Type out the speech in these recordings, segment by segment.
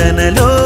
ప్రార్థనలో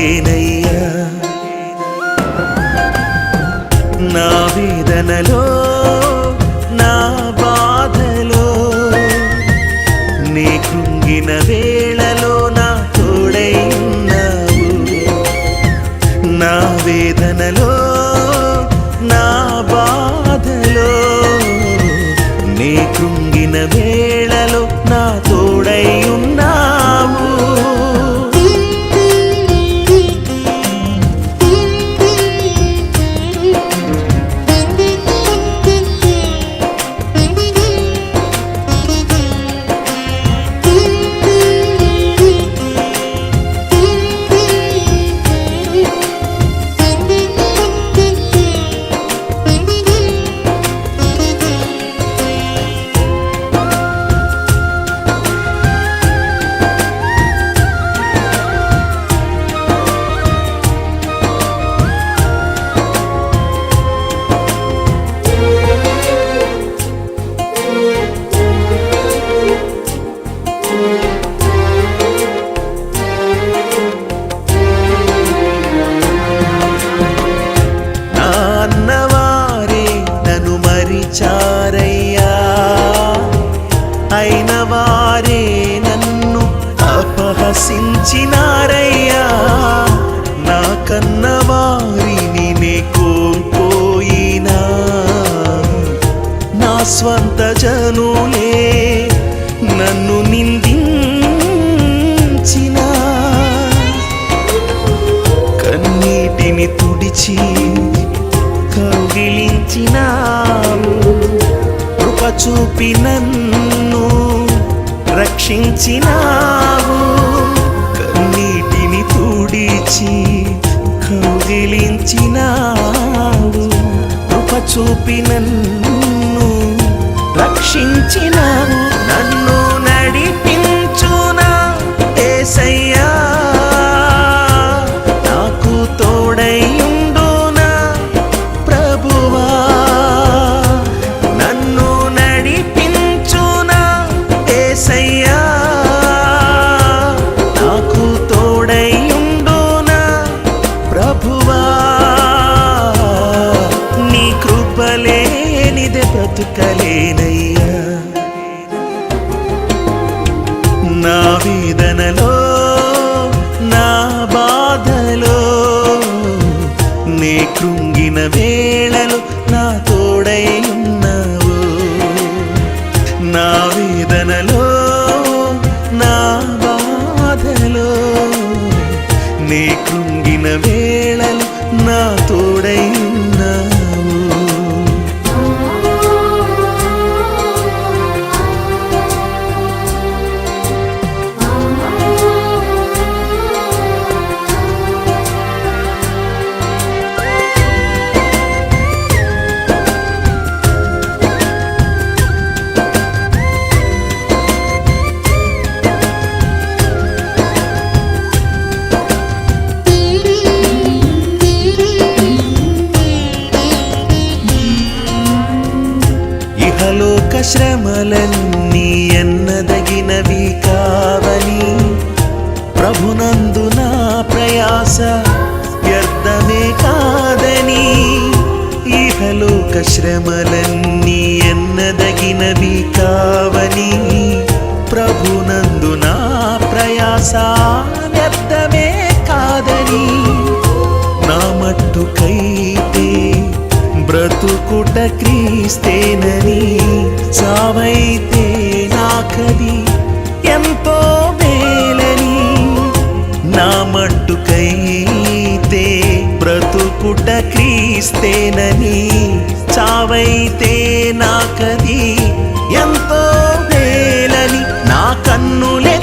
బ్రతుకలేనయ్యా నా వేదనలో నా బాధలో నీ కృంగిన వేళలో నా తోడై ఉన్నావు. నా వేదనలో నా బాధలో నీ కృంగిన వేళలో నా అపహసించినారయ్యా నా కన్నవారిని నే కోల్పోయినా. నా స్వంత జనులే నన్ను నిందించిన. కన్నీటిని తుడిచి కౌగిలించినావు. కృప చూపి నన్ను రక్షించినా తుడిచి కౌగిలించినాడు. కృప చూపినన్ను కృపలేనిదే నా వేదనలో నా బాధలో నే కృంగిన వేళలు నా తోడై ఉన్నావు. నా వేదనలో నా బాధలో నే కృంగిన వేళలు నా తోడై శ్రమలన్నీ ఎన్నదగినవి కావని ప్రభునందు నా ప్రయాస వ్యర్థమే కాదని ఇహలోక శ్రమలన్నీ ఎన్నదగినవి కావని ప్రభునందు నా ప్రయాస వ్యర్థమే బ్రతుకుట క్రీస్తేనని చావైతే నాకది ఎంతో మేలని. నా మట్టుకైతే బ్రతుకుట క్రీస్తేనని చావైతే నాకది ఎంతో మేలని. నా కన్నులే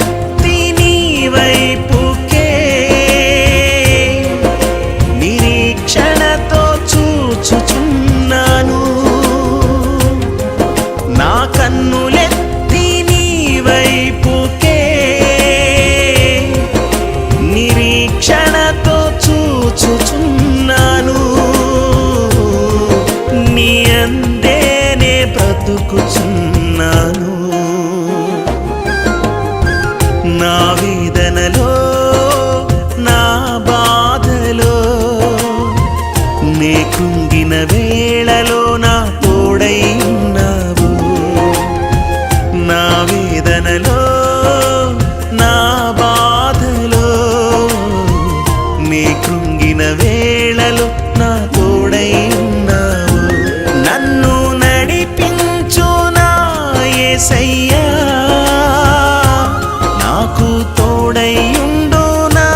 అందేనే బ్రతుకుచున్నాను. ఏసయ్యా నాకు తోడైయుండు నా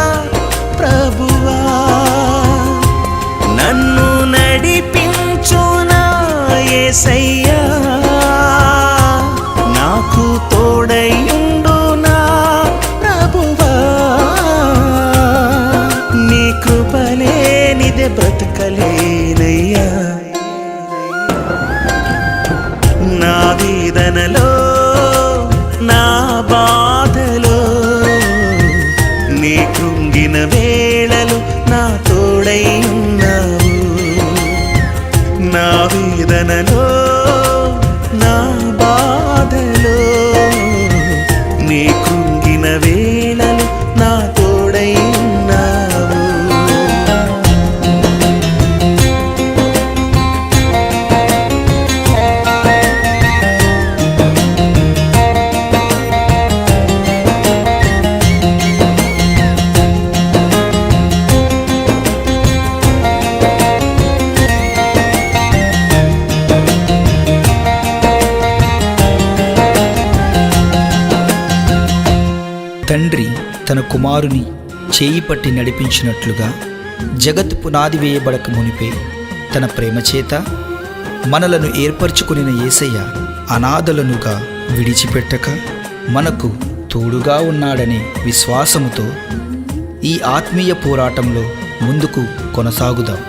ప్రభువా. నన్ను నడిపించు నా కృంగిన వేళలు నా తోడై ఉన్నావు. నా వేదనలో తండ్రి తన కుమారుని చేయి పట్టి నడిపించినట్లుగా జగత్ పునాది వేయబడక మునిపే తన ప్రేమ చేత మనలను ఏర్పరచుకునిన యేసయ్య అనాథలనుగా విడిచిపెట్టక మనకు తోడుగా ఉన్నాడనే విశ్వాసముతో ఈ ఆత్మీయ పోరాటంలో ముందుకు కొనసాగుదాం.